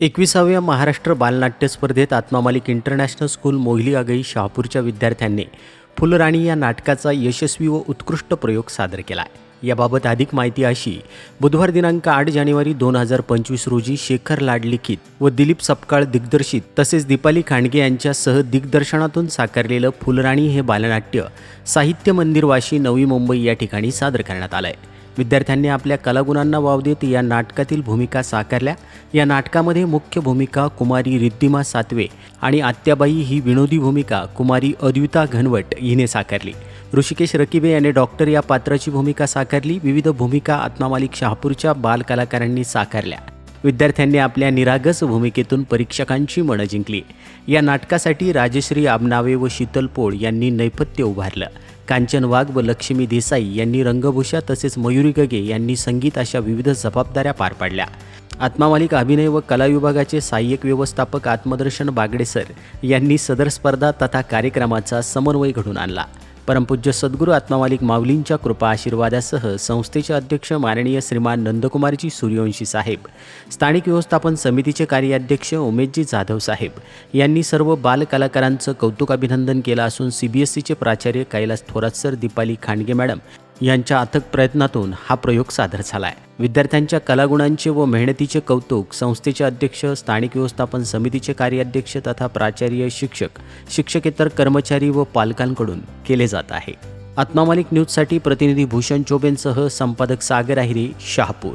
एकविसाव्या महाराष्ट्र बालनाट्य स्पर्धेत आत्मा मालिक इंटरनॅशनल स्कूल मोहिली आगई शहापूरच्या विद्यार्थ्यांनी फुलराणी या नाटकाचा यशस्वी व उत्कृष्ट प्रयोग सादर केला आहे. याबाबत अधिक माहिती अशी बुधवार दिनांक आठ जानेवारी दोन हजार पंचवीस रोजी शेखर लाड लिखित व दिलीप सपकाळ दिग्दर्शित तसेच दीपाली खांडगे यांच्या सह दिग्दर्शनातून साकारलेलं फुलराणी हे बालनाट्य साहित्य मंदिर वाशी नवी मुंबई या ठिकाणी सादर करण्यात आलं आहे विद्यार्थ्यांनी आपल्या कलागुणांना वाव देत या नाटकातील भूमिका साकारल्या. या नाटकामध्ये मुख्य भूमिका कुमारी रिद्धिमा सातवे आणि आत्याबाई ही विनोदी भूमिका कुमारी अद्विता घनवट हिने साकारली. ऋषिकेश रकिबे याने डॉक्टर या पात्राची भूमिका साकारली. विविध भूमिका आत्मामालिक शहापूरच्या बाल कलाकारांनी साकारल्या. विद्यार्थ्यांनी आपल्या निरागस भूमिकेतून परीक्षकांची मनं जिंकली. या नाटकासाठी राजश्री आबनावे व शीतल पोळ यांनी नैपथ्य उभारलं. कांचन वाघ व लक्ष्मी देसाई यांनी रंगभूषा तसेच मयुरी गगे यांनी संगीत अशा विविध जबाबदाऱ्या पार पाडल्या. आत्मामालिक अभिनय व कला विभागाचे सहाय्यक व्यवस्थापक आत्मदर्शन बागडे सर यांनी सदर स्पर्धा तथा कार्यक्रमाचा समन्वय घडून आणला. परमपूज्य सद्गुरू आत्मामालिक माऊलींच्या कृपा आशीर्वादासह संस्थेचे अध्यक्ष माननीय श्रीमान नंदकुमारजी सूर्यवंशी साहेब स्थानिक व्यवस्थापन समितीचे कार्याध्यक्ष उमेशजी जाधव साहेब यांनी सर्व बालकलाकारांचं कौतुक अभिनंदन केलं असून सी बी एस प्राचार्य कैलास थोरात सर दीपाली खांडगे मॅडम यांच्या अथक प्रयत्नातून हा प्रयोग सादर झाला आहे विद्यार्थ्यांच्या कलागुणांचे व मेहनतीचे कौतुक संस्थेचे अध्यक्ष स्थानिक व्यवस्थापन समितीचे कार्याध्यक्ष तथा प्राचार्य शिक्षक शिक्षकेतर कर्मचारी व पालकांकडून केले जात आहे. आत्मामालिक न्यूजसाठी प्रतिनिधी भूषण चोबेंसह संपादक सागर आहिरे शहापूर.